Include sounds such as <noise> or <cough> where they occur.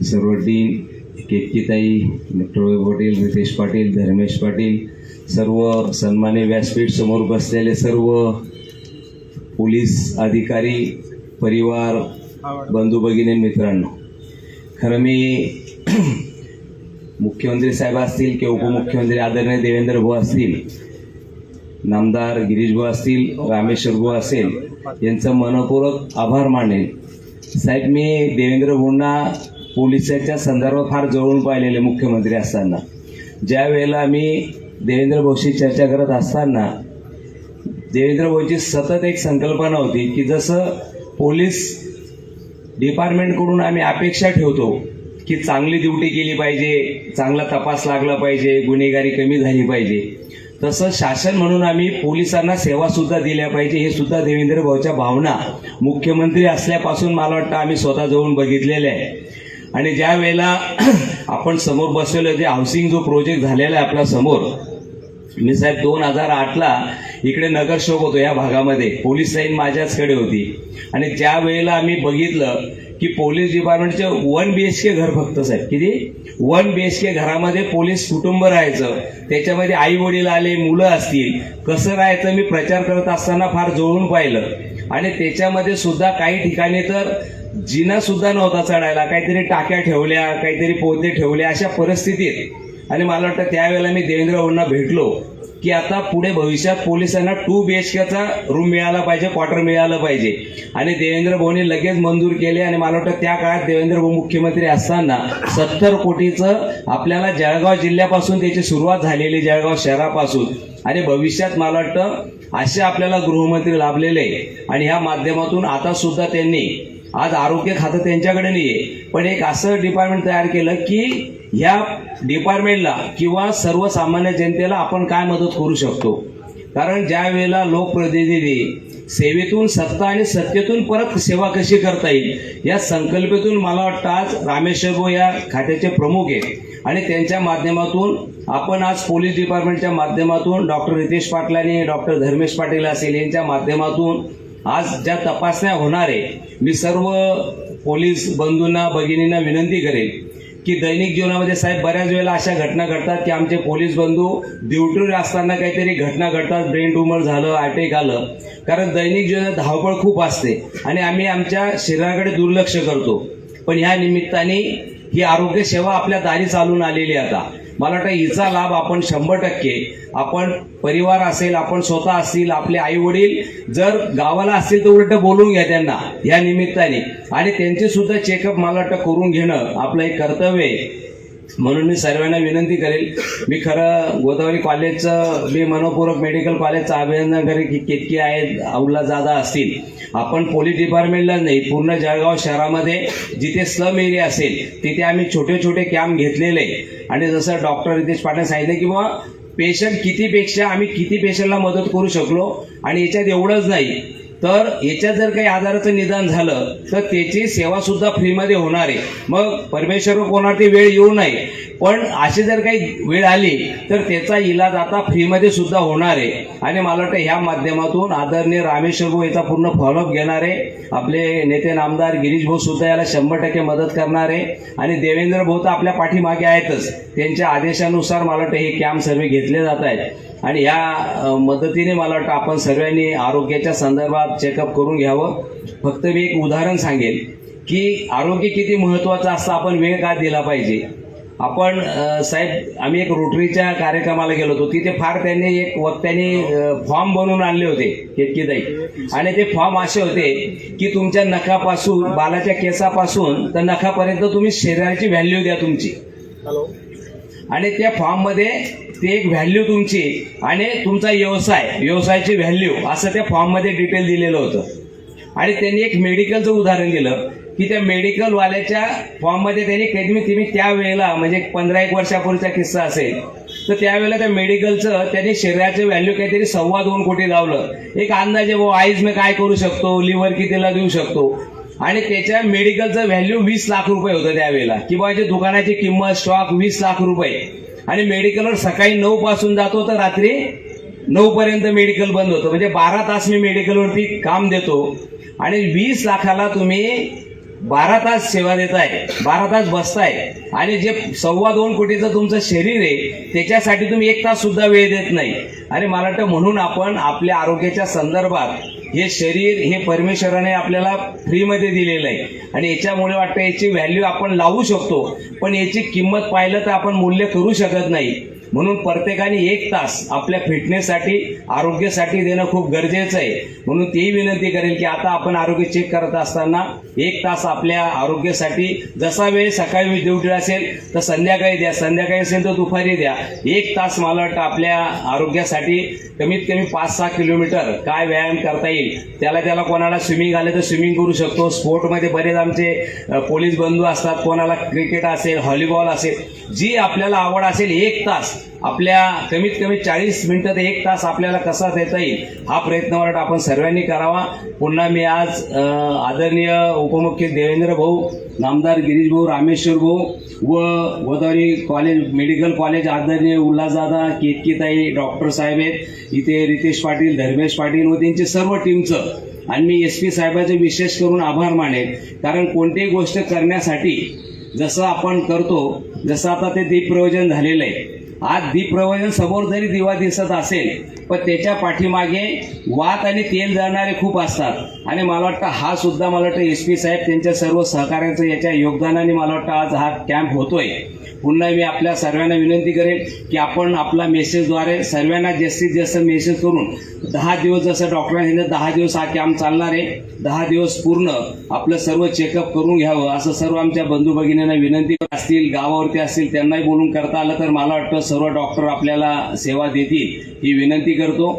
सर्व टीम केतकीताई डॉक्टर वैभव पाटील रितेश पाटील धर्मेश पाटील सर्व सन्माने व्यासपीठ समोर बसलेले सर्व पोलीस अधिकारी परिवार बंधू भगिनी मित्रांनो. खरं मी <clears throat> मुख्यमंत्री साहेब असतील किंवा उपमुख्यमंत्री आदरणीय देवेंद्र भाऊ असतील नामदार गिरीश भाऊ असतील रामेश्वर भाऊ असेल यांचं मनपूर्वक आभार मानेल साहेब मी देवेंद्र भाऊंना पोलिसाच्या संदर्भात फार जवळून पाहिलेले मुख्यमंत्री असताना. ज्या वेळेला मी देवेंद्र भाऊशी चर्चा करत असताना देवेंद्र भाऊची सतत एक संकल्पना होती की जसं पोलीस डिपार्टमेंटकडून आम्ही अपेक्षा ठेवतो की चांगली ड्युटी केली पाहिजे चांगला तपास लागला पाहिजे गुन्हेगारी कमी झाली पाहिजे तसं शासन म्हणून आम्ही पोलिसांना सेवासुद्धा दिल्या पाहिजे हे सुद्धा देवेंद्र भाऊच्या भावना मुख्यमंत्री असल्यापासून मला वाटतं आम्ही स्वतः जाऊन बघितलेले आहे. आणि ज्या वेळेला <clears throat> आपण समोर बसलेलो जे हाऊसिंग जो प्रोजेक्ट झालेला आहे आपल्यासमोर मी साहेब दोन हजार आठला इकडे नगरशोक होतो या भागामध्ये. पोलीस लाईन माझ्याचकडे होती. आणि ज्या वेळेला आम्ही बघितलं की पोलीस डिपार्टमेंटचे वन बी एच के घर फक्त साहेब. किती? वन बी एच के घरामध्ये पोलीस कुटुंब राहायचं. त्याच्यामध्ये आई वडील आले मुलं असतील. कसं राहायचं मी प्रचार करत असताना फार जुळून पाहिलं. आणि त्याच्यामध्ये सुद्धा काही ठिकाणी तर जिना सुद्धा नव्हता चढायला. काहीतरी टाक्या ठेवल्या काहीतरी पोते ठेवल्या अशा परिस्थितीत. आणि मला वाटतं त्यावेळेला मी देवेंद्र भाऊंना भेटलो की आता पुढे भविष्यात पोलिसांना टू बी एच केचा रूम मिळाला पाहिजे क्वार्टर मिळालं पाहिजे. आणि देवेंद्र भाऊनी लगेच मंजूर केले आणि मला वाटतं त्या काळात देवेंद्र भाऊ मुख्यमंत्री असताना सत्तर कोटीचं आपल्याला जळगाव जिल्ह्यापासून त्याची सुरुवात झालेली जळगाव शहरापासून. आणि भविष्यात मला वाटतं असे आपल्याला गृहमंत्री लाभलेले. आणि ह्या माध्यमातून आता सुद्धा त्यांनी आज आरोग्य खातं त्यांच्याकडे नाही आहे पण एक असं डिपार्टमेंट तयार केलं की ह्या डिपार्टमेंटला किंवा सर्वसामान्य जनतेला आपण काय मदत करू शकतो? कारण ज्या वेळेला लोकप्रतिनिधी सेवेतून सत्ता आणि सत्तेतून परत सेवा कशी करता येईल या संकल्पेतून मला वाटतं आज रामेश्वर भाऊ या खात्याचे प्रमुख आहेत. आणि त्यांच्या माध्यमातून आपण आज पोलीस डिपार्टमेंटच्या माध्यमातून डॉक्टर रितेश पाटलांनी डॉक्टर धर्मेश पाटील असेल यांच्या माध्यमातून आज ज्या तपासण्या होणार आहे मी सर्व पोलीस बंधूंना भगिनींना विनंती करेन की दैनिक जीवनामध्ये साहेब बऱ्याच वेळेला अशा घटना घडतात की आमचे पोलीस बंधू ड्युटीवर असताना काहीतरी घटना घडतात ब्रेन ट्युमर झालं अटॅक आलं. कारण दैनिक जीवनात धावपळ खूप असते आणि आम्ही आमच्या शरीराकडे दुर्लक्ष करतो. पण ह्या निमित्ताने ही आरोग्य सेवा आपल्या दारी चालून आलेली आहे आता. मला वाटतं हिचा लाभ आपण शंभर टक्के आपण परिवार असेल आपण स्वतः असतील आपले आई वडील जर गावाला असतील तर उलट बोलून घ्या त्यांना या निमित्ताने. आणि त्यांचे सुद्धा चेकअप मला वाटतं करून घेणं आपलं एक कर्तव्य आहे. म्हणून मी सर्वांना विनंती करेल मी खरं गोदावरी कॉलेजचं मी मनपूर्वक मेडिकल कॉलेजचं अभिनंदन करेल की कितकी आहेत औला जादा असतील आपण पोलीस डिपार्टमेंटला नाही पूर्ण जळगाव शहरामध्ये जिथे स्लम एरिया असेल तिथे आम्ही छोटे छोटे कॅम्प घेतलेले आहे. आणि जसं डॉक्टर रितेश पाटील सांगितलं की बुवा पेशंट कितीपेक्षा आम्ही किती पेशंटला मदत करू शकलो आणि याच्यात एवढंच नाही तर याच्यात जर काही आजाराचं निदान झालं तर त्याची सेवा सुद्धा फ्रीमध्ये होणार आहे. मग परमेश्वर कोणाची वेळ येऊ नये. पण अशी जर काही वेळ आली तर त्याचा इलाज आता फ्रीमध्ये सुद्धा होणार आहे. आणि मला वाटतं ह्या माध्यमातून आदरणीय रामेश्वर भाऊ याचा पूर्ण फॉलोअप घेणार आहे. आपले नेते नामदार गिरीश भाऊ सुद्धा याला शंभर टक्के मदत करणार आहे. आणि देवेंद्र भाऊ तर आपल्या पाठीमागे आहेतच. त्यांच्या आदेशानुसार मला वाटतं हे कॅम्प सर्वे घेतले जात आहेत. आणि ह्या अ, मदतीने मला वाटतं आपण सर्वांनी आरोग्याच्या संदर्भात चेकअप करून घ्यावं. फक्त मी एक उदाहरण सांगेल की आरोग्य किती महत्त्वाचं असतं आपण वेळ का दिला पाहिजे? आपण साहेब आम्ही एक रोटरीच्या कार्यक्रमाला गेलो होतो तिथे फार त्यांनी एक वक्त्यांनी फॉर्म बनवून आणले होते केतकीताई आणि ते फॉर्म असे होते की तुमच्या नखापासून बालाच्या केसापासून तर नखापर्यंत तुम्ही शरीराची व्हॅल्यू द्या तुमची. आणि त्या फॉर्ममध्ये ते एक व्हॅल्यू तुमची आणि तुमचा व्यवसाय व्यवसायाची व्हॅल्यू असं त्या फॉर्ममध्ये डिटेल दिलेलं होतं. आणि त्यांनी एक मेडिकलचं उदाहरण दिलं की त्या मेडिकलवाल्याच्या फॉर्ममध्ये त्यांनी कधी तुम्ही त्या वेळेला म्हणजे पंधरा एक वर्षापूर्वीचा किस्सा असेल तर त्यावेळेला त्या मेडिकलचं त्यांनी शरीराचं व्हॅल्यू काहीतरी सव्वा दोन कोटी लावलं. एक अंदाजे वो आईज मी काय करू शकतो लिव्हर कितीला देऊ शकतो? आणि त्याच्या मेडिकलचं व्हॅल्यू वीस लाख रुपये होतं त्यावेळेला. किंवा जे दुकानाची किंमत स्टॉक वीस लाख रुपये. आणि मेडिकलवर सकाळी नऊ पासून जातो तर रात्री नऊ पर्यंत मेडिकल बंद होतं. म्हणजे बारा तास मी मेडिकलवरती काम देतो. आणि वीस लाखाला तुम्ही बारा तास सेवा देत आहे बारा तास बसताय. आणि जे सव्वा दोन कोटीचं तुमचं शरीर आहे त्याच्यासाठी तुम्ही एक तास सुद्धा वेळ देत नाही. आणि मला वाटतं म्हणून आपण आपल्या आरोग्याच्या संदर्भात हे शरीर हे परमेश्वराने आपल्याला फ्रीमध्ये दिलेलं आहे. आणि याच्यामुळे वाटतं याची व्हॅल्यू आपण लावू शकतो. पण याची किंमत पाहिलं तर आपण मूल्य करू शकत नाही. म्हणून प्रत्येकाने एक तास आपल्या फिटनेससाठी आरोग्यासाठी देणं खूप गरजेचं आहे. म्हणून तेही विनंती करेल की आता आपण आरोग्य चेक करत असताना एक तास आपल्या आरोग्यासाठी जसा वेळ सकाळी ड्युटी असेल तर संध्याकाळी द्या. संध्याकाळी असेल तर दुपारी द्या. एक तास मला वाटतं आपल्या आरोग्यासाठी कमीत कमी पाच सहा किलोमीटर काय व्यायाम करता येईल त्याला त्याला कोणाला स्विमिंग आले तर स्विमिंग करू शकतो. स्पोर्टमध्ये बरेच आमचे पोलीस बंधू असतात कोणाला क्रिकेट असेल व्हॉलीबॉल असेल जी आपल्याला आवड असेल एक तास आपल्या कमीत कमी चाळीस मिनिटं ते एक तास आपल्याला कसा देता येईल हा प्रयत्न मला आपण सर्वांनी करावा. पुन्हा मी आज आदरणीय उपमुख्य देवेंद्र भाऊ नामदार गिरीश भाऊ रामेश्वर भाऊ व गोदावरी कॉलेज मेडिकल कॉलेज आदरणीय उल्हासदादा केतकीताई डॉक्टर साहेब आहेत. इथे रितेश पाटील धर्मेश पाटील व त्यांचे सर्व टीमचं आणि मी एस पी साहेबाचे विशेष करून आभार मानेन. कारण कोणतीही गोष्ट करण्यासाठी जसं आपण करतो जसं आता ते दीपप्रयोजन झालेलं आहे आज दीपप्रवजन समोर जरी दिवा दिसत असेल पण त्याच्या पाठीमागे वात आणि तेल जळणारे खूप असतात. आणि मला वाटतं हा सुद्धा मला वाटतं एस पी साहेब त्यांच्या सर्व सहकार्याचं याच्या योगदानाने मला वाटतं आज हा कॅम्प होतोय. पुन्हा मी आपल्या सर्वांना विनंती करेन की आपण आपला मेसेजद्वारे सर्वांना जास्तीत जास्त मेसेज करून दहा दिवस जसं डॉक्टरांनी सांगितलं दहा दिवस हा कॅम्प चालणार आहे. दहा दिवस पूर्ण आपलं सर्व चेकअप करून घ्यावं असं सर्व आमच्या बंधू भगिनींना विनंती असतील गावावरती असतील त्यांनाही बोलून करता आलं तर मला वाटतं सर्व डॉक्टर आपल्याला सेवा देतील ही विनंती करतो.